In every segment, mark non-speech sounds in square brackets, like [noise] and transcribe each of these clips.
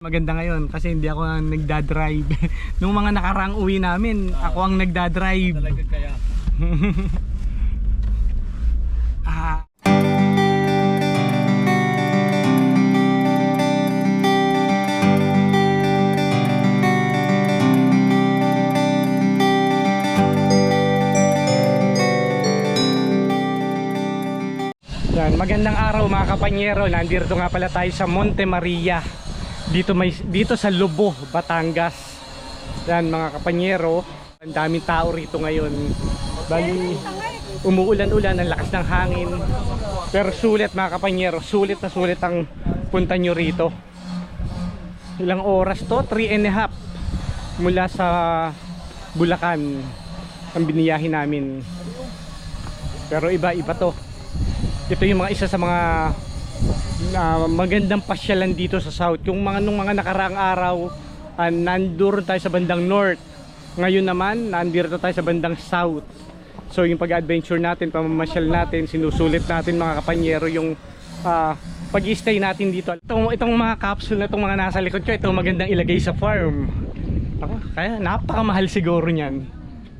Maganda ngayon kasi hindi ako ang nagdadrive. [laughs] Nung mga nakaraang uwi namin, ako ang nagdadrive. Talaga kaya. [laughs] Ah, Yan, magandang araw mga kapanyero. Nandito nga pala tayo sa Monte Maria. Dito may dito sa Lubo, Batangas. Yan mga kapanyero, ang daming tao rito ngayon. Bali umuulan-ulan, ang lakas ng hangin. Pero sulit mga kapanyero, sulit na sulit ang punta nyo rito. Ilang oras to? 3 and a half mula sa Bulacan ang biniyahin namin. Pero iba-iba to ito yung mga isa sa mga ah, magandang pasyalan dito sa south. Yung mga nung mga nakaraang araw uh, nandoon tayo sa bandang north. Ngayon naman nandito tayo sa bandang south. So yung pag-adventure natin pamamasyal natin sinusulit natin mga kapanyero yung ah, pag-stay natin dito. Itong, itong mga capsule na itong mga nasa likod ko itong magandang ilagay sa farm. Ako, kaya napakamahal siguro niyan.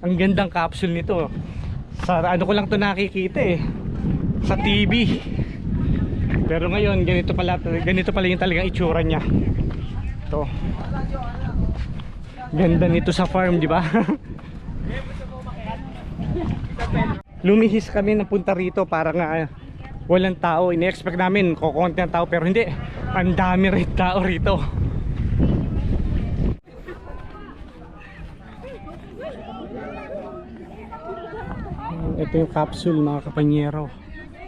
Ang gandang capsule nito. Sa ano ko lang to nakikita eh. Sa TV. Pero ngayon ganito pala ganito pala yung talagang itsura niya. To. Ganda nito sa farm, di ba? [laughs] Lumihis kami ng punta rito para nga walang tao. Ini-expect namin kokonti ang tao pero hindi. Ang dami rin tao rito. Ito yung capsule mga kapanyero.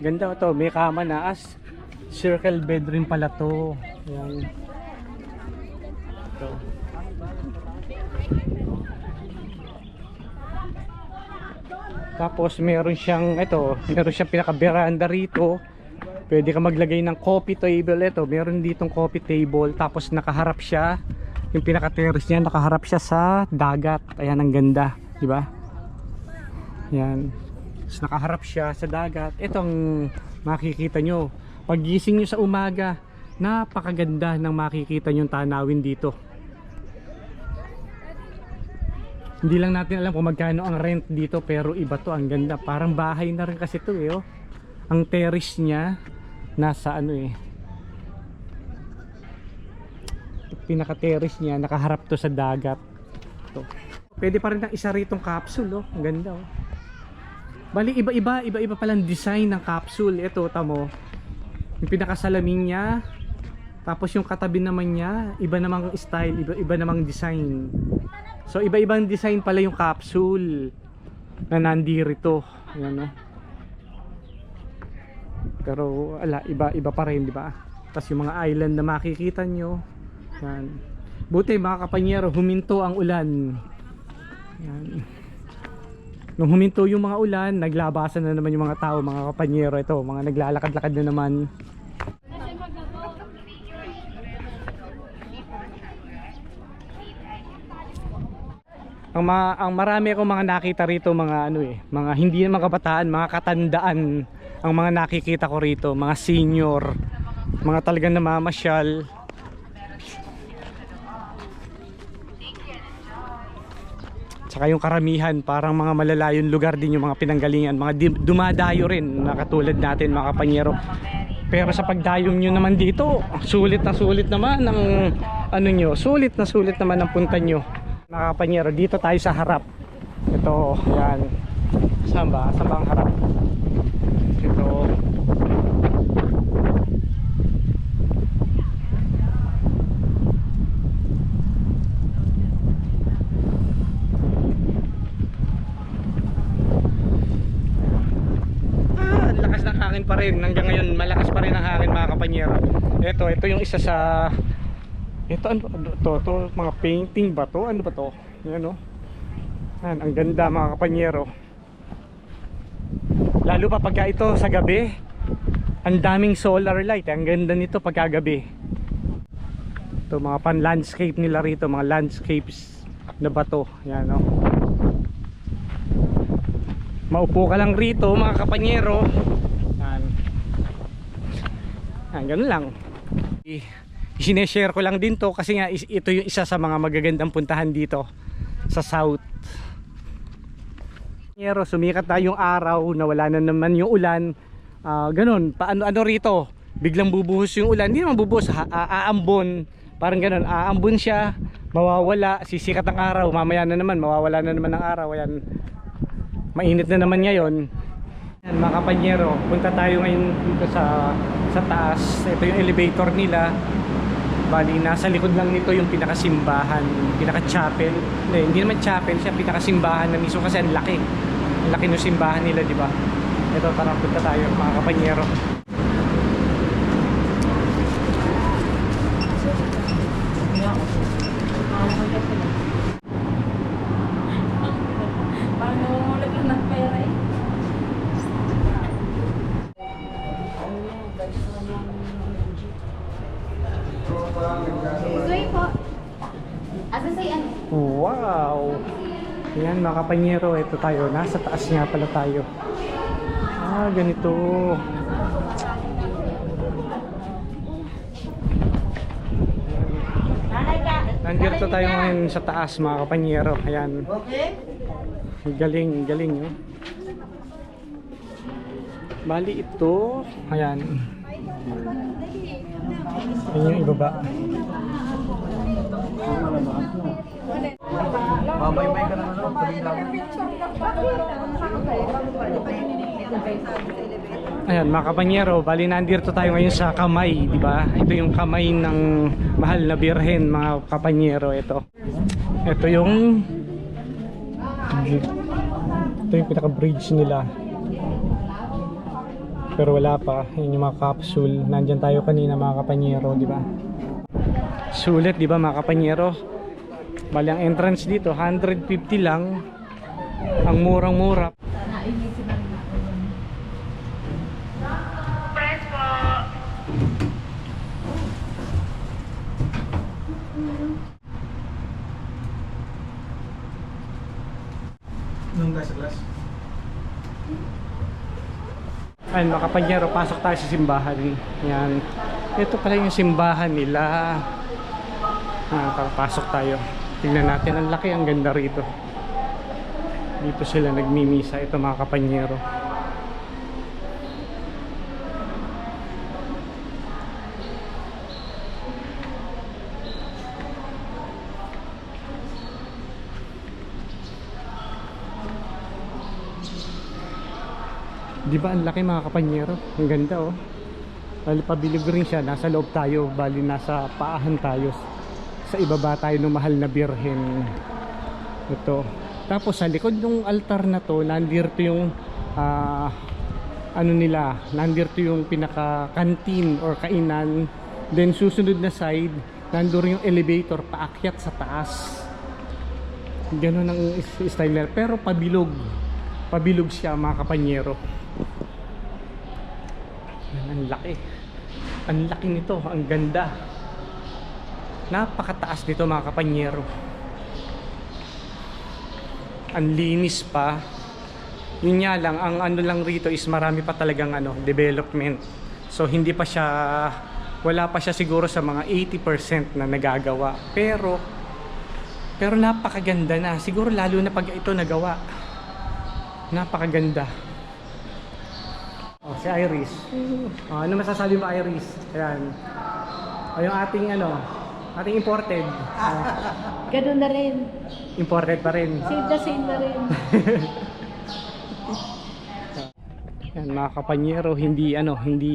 Ganda to, may kama na as circle bed rin pala to. Ayan. Ito. Tapos meron siyang ito, meron siyang pinaka-veranda rito. Pwede ka maglagay ng coffee table ito. Meron ditong coffee table tapos nakaharap siya. Yung pinaka-terrace niya nakaharap siya sa dagat. Ayan ang ganda, di ba? Yan. Tapos nakaharap siya sa dagat. Itong makikita nyo. Paggising nyo sa umaga, napakaganda ng makikita nyo tanawin dito. Hindi lang natin alam kung magkano ang rent dito pero iba to, ang ganda. Parang bahay na rin kasi to eh. Oh. Ang terrace niya nasa ano eh. Pinaka terrace niya nakaharap to sa dagat. To. Pwede pa rin ng isa ritong capsule oh. Ang ganda oh. Bali iba-iba, iba-iba palang design ng capsule. Ito, tamo. Yung pinakasalamin niya. Tapos yung katabi naman niya, iba namang style, iba-iba namang design. So iba-ibang design pala yung capsule na nandirito. Ayan, no? Pero ala, iba-iba pa rin, di ba? Tapos yung mga island na makikita nyo. Yan. Buti mga kapanyero, huminto ang ulan. Yan. Nung huminto yung mga ulan, naglabasan na naman yung mga tao, mga kapanyero ito, mga naglalakad-lakad na naman. Ang, ma ang marami akong mga nakita rito, mga ano eh, mga hindi naman kabataan, mga katandaan ang mga nakikita ko rito, mga senior, mga talagang namamasyal. Tsaka yung karamihan, parang mga malalayong lugar din yung mga pinanggalingan, mga dumadayo rin na katulad natin mga kapanyero. Pero sa pagdayong nyo naman dito, sulit na sulit naman ang ano nyo, sulit na sulit naman ang punta nyo. Mga kapanyero, dito tayo sa harap. Ito, yan. Saan ba? Saan ba ang harap? Ito. Ah, lakas ng hangin pa rin. Hanggang ngayon, malakas pa rin ang hangin mga kapanyero. Ito, ito yung isa sa... Ito, ano, ano to, to, mga painting ba to? Ano ba to? Yan, no? Yan, ang ganda mga kapanyero. Lalo pa pagka ito sa gabi, ang daming solar light. Ang ganda nito pagkagabi. Ito, mga pan-landscape nila rito, mga landscapes na bato. Yan, no? Maupo ka lang rito mga kapanyero. Yan. Yan, ganun lang. I- sineshare ko lang din to kasi nga ito yung isa sa mga magagandang puntahan dito sa south. Pero sumikat na yung araw na wala na naman yung ulan. Ah, ganun paano ano rito? Biglang bubuhos yung ulan. Hindi naman bubuhos aambon. Parang ganun aambon siya mawawala sisikat ang araw. Mamaya na naman mawawala na naman ang araw. Ayan mainit na naman ngayon. Yan, mga kapanyero, punta tayo ngayon dito sa sa taas. Ito yung elevator nila. Bali, nasa likod lang nito yung pinakasimbahan, pinaka-chapel. Hindi, hindi naman chapel siya, pinakasimbahan na mismo kasi ang laki. Ang laki ng simbahan nila, di ba? Ito, tara, punta tayo mga kapanyero. Paano umulat lang ng pera eh? Zoe po. Asa sa ano? Wow! Yan mga kapanyero, ito tayo. Nasa taas nga pala tayo. Ah, ganito. Nandito tayo ngayon sa taas mga kapanyero. Ayan. Galing, galing yun. Bali ito. Ayan. Ayan yung ibaba. Babay-bay ka na ano, tabing lang. Ayan, mga kapanyero, bali nandito tayo ngayon sa kamay, di ba? Ito yung kamay ng mahal na birhen, mga kapanyero, ito. Ito yung ito yung pinaka-bridge nila. Pero wala pa, yun yung mga capsule. Nandyan tayo kanina mga kapanyero, di ba? Sulit, di ba mga kapanyero? Bali ang entrance dito, 150 lang. Ang murang-mura. Nung sa class. Ayun mga kapanyero, pasok tayo sa simbahan. Yan. Ito pala yung simbahan nila. Ah, pasok tayo. Tingnan natin, ang laki, ang ganda rito. Dito sila nagmimisa, ito mga kapanyero. Di ba ang laki mga kapanyero? Ang ganda oh. Bali pabilog rin siya, nasa loob tayo, bali nasa paahan tayo. Sa ibaba tayo ng mahal na birhen. Ito. Tapos sa likod ng altar na to, nandito yung ah, ano nila, nandito yung pinaka canteen or kainan. Then susunod na side, nandun yung elevator paakyat sa taas. Ganun ang style nila. Pero pabilog. Pabilog siya mga kapanyero. Ang laki. Ang laki nito. Ang ganda. Napakataas nito mga kapanyero. Ang linis pa. Yun nga lang, ang ano lang rito is marami pa talagang ano, development. So hindi pa siya, wala pa siya siguro sa mga 80% na nagagawa. Pero, pero napakaganda na. Siguro lalo na pag ito nagawa. Napakaganda. Oh, si Iris. Oh, ano masasabi mo Iris? Ayan. O yung ating ano, ating imported. [laughs] Ganun na rin. imported pa rin. Same na same na rin. [laughs] Yan mga kapanyero, hindi ano, hindi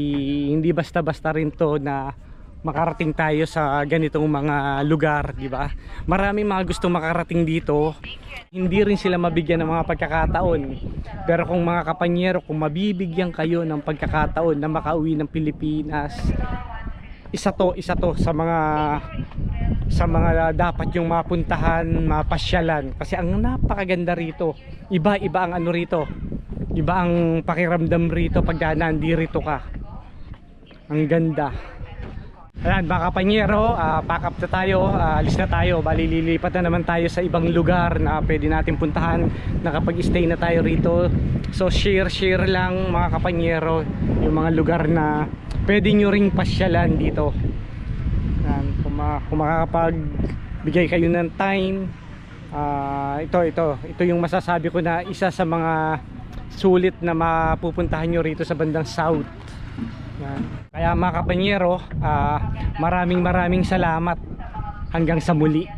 hindi basta-basta rin to na makarating tayo sa ganitong mga lugar, di ba? Maraming mga gustong makarating dito. Hindi rin sila mabigyan ng mga pagkakataon. Pero kung mga kapanyero, kung mabibigyan kayo ng pagkakataon na makauwi ng Pilipinas, isa to, isa to sa mga sa mga dapat yung mapuntahan, mapasyalan kasi ang napakaganda rito. Iba-iba ang ano rito. Iba ang pakiramdam rito pag nandito ka. Ang ganda. Ayan, mga kapanyero, ah, pack up na tayo, ah, alis na tayo. Bali, na naman tayo sa ibang lugar na pwede natin puntahan. Nakapag-stay na tayo rito. So, share-share lang mga kapanyero yung mga lugar na pwede nyo ring pasyalan dito. Ayan. ma- kung makakapagbigay kayo ng time ah, ito ito ito yung masasabi ko na isa sa mga sulit na mapupuntahan nyo rito sa bandang south yan. kaya mga kapanyero ah, maraming maraming salamat hanggang sa muli